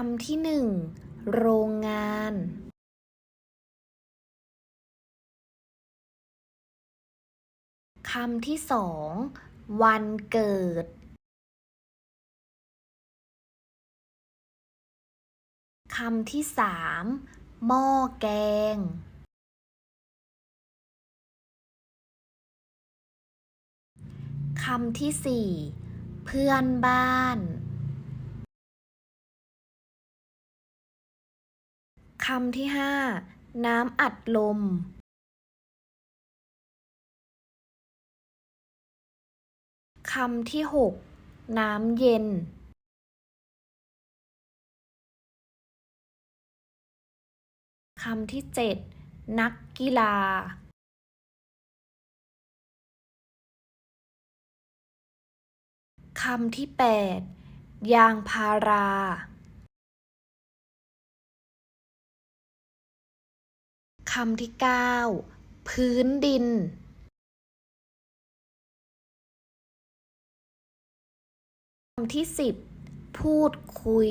คำที่หนึ่งโรงงาน คำที่สองวันเกิด คำที่สามหม้อแกง คำที่สี่เพื่อนบ้าน คำที่ห้าน้ำอัดลมคำที่หกน้ำเย็นคำที่เจ็ดนักกีฬาคำที่แปดยางพาราำที่เก้าพื้นดิน คำที่สิบพูดคุย